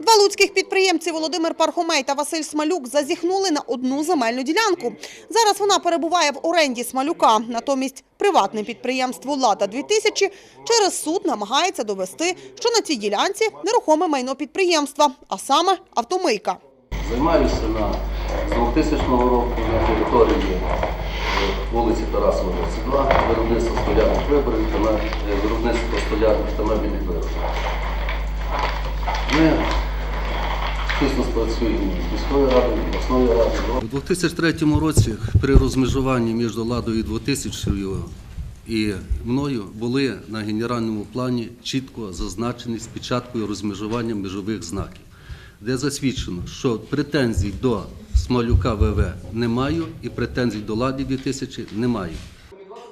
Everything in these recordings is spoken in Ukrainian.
Два луцьких підприємці Володимир Пархомей та Василь Смалюк зазіхнули на одну земельну ділянку. Зараз вона перебуває в оренді Смалюка. Натомість приватне підприємство «Лада-2000» через суд намагається довести, що на цій ділянці нерухоме майно підприємства, а саме автомийка. Займаюся на, з 2000 року на території е, вулиці Тарасова, 22, виробництво столярних виборів та е, виробництво столярних та мебільних виробів. Тісно спрацюємо з міською радою, обласною радою. У 2003 році при розмежуванні між Ладою і 2000 і мною були на генеральному плані чітко зазначені з печаткою розмежування межових знаків, де засвідчено, що претензій до Смолюка ВВ не маю і претензій до Лади 2000 не маю.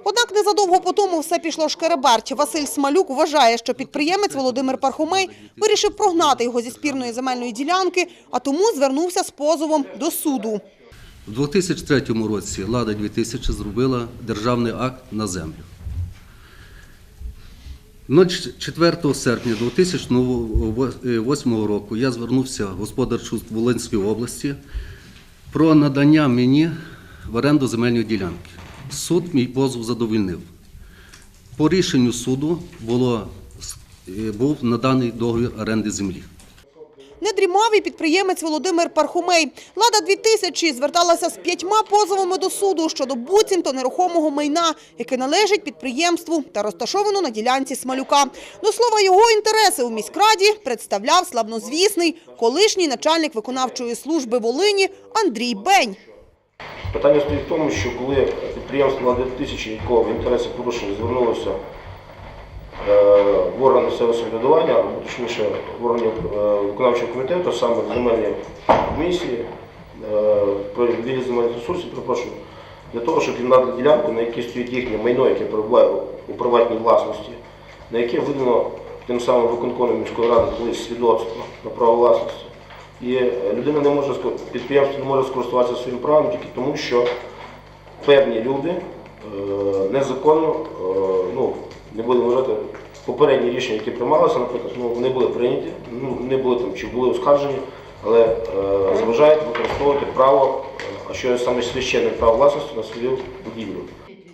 Однак незадовго по тому все пішло шкереберть. Василь Смалюк вважає, що підприємець Володимир Пархомей вирішив прогнати його зі спірної земельної ділянки, а тому звернувся з позовом до суду. У 2003 році Лада 2000 зробила державний акт на землю. 04 серпня 2008 року я звернувся в господарчу Волинської області про надання мені в оренду земельної ділянки. Суд мій позов задовольнив. По рішенню суду було, е, був наданий договір оренди землі. Не дрімав і підприємець Володимир Пархомей. «Лада-2000» зверталася з п'ятьма позовами до суду щодо буцімто нерухомого майна, яке належить підприємству та розташовано на ділянці Смалюка. До слова, його інтереси у міськраді представляв славнозвісний колишній начальник виконавчої служби Волині Андрій Бень. Питання стоїть в тому, що коли підприємство «Лада 2000», якого в інтересі порушення звернулося е, в органи місцевого самоврядування, або точніше в органи е, виконавчого комітету, саме в земельній комісії е, про відділі земельних ресурсів, перепрошую, для того, щоб їм надати ділянку, на якій стоїть їхнє майно, яке перебуває у приватній власності, на яке видано тим самим виконкомом міської ради колись свідоцтво на право власності. І людина не може підприємство не може скористуватися своїм правом тільки тому, що певні люди е, незаконно, е, ну не будемо вважати, попередні рішення, які приймалися, наприклад, ну вони були прийняті, ну не були там чи були оскаржені, але е, заважають використовувати право, е, а що саме священне право власності на свою будівлю.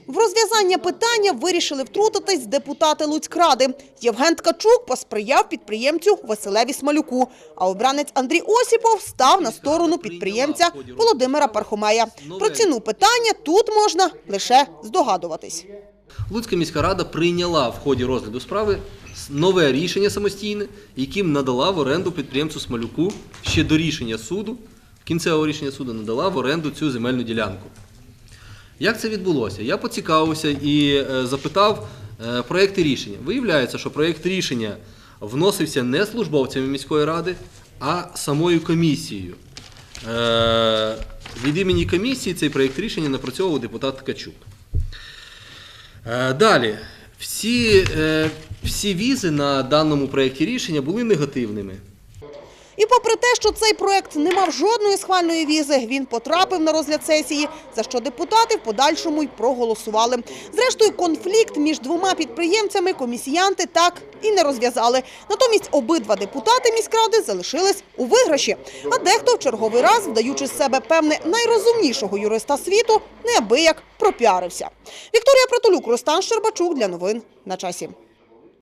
В розв'язання питання вирішили втрутитись депутати Луцькради. Євген Ткачук посприяв підприємцю Василеві Смалюку, а обранець Андрій Осіпов став на сторону підприємця Володимира Пархомея. Про ціну питання тут можна лише здогадуватись. Луцька міська рада прийняла в ході розгляду справи нове рішення самостійне, яким надала в оренду підприємцю Смолюку ще до рішення суду, кінцевого рішення суду надала в оренду цю земельну ділянку. Як це відбулося? Я поцікавився і е, запитав е, проєкти рішення. Виявляється, що проєкт рішення вносився не службовцями міської ради, а самою комісією. Е, від імені комісії цей проєкт рішення напрацьовував депутат Ткачук. Далі. Всі, всі візи на даному проєкті рішення були негативними. І попри те, що цей проект не мав жодної схвальної візи, він потрапив на розгляд сесії, за що депутати в подальшому й проголосували. Зрештою, конфлікт між двома підприємцями комісіянти так і не розв'язали. Натомість обидва депутати міськради залишились у виграші. А дехто в черговий раз, вдаючи з себе певне найрозумнішого юриста світу, неабияк пропіарився. Вікторія Протолюк, Рустан Щербачук для новин на часі.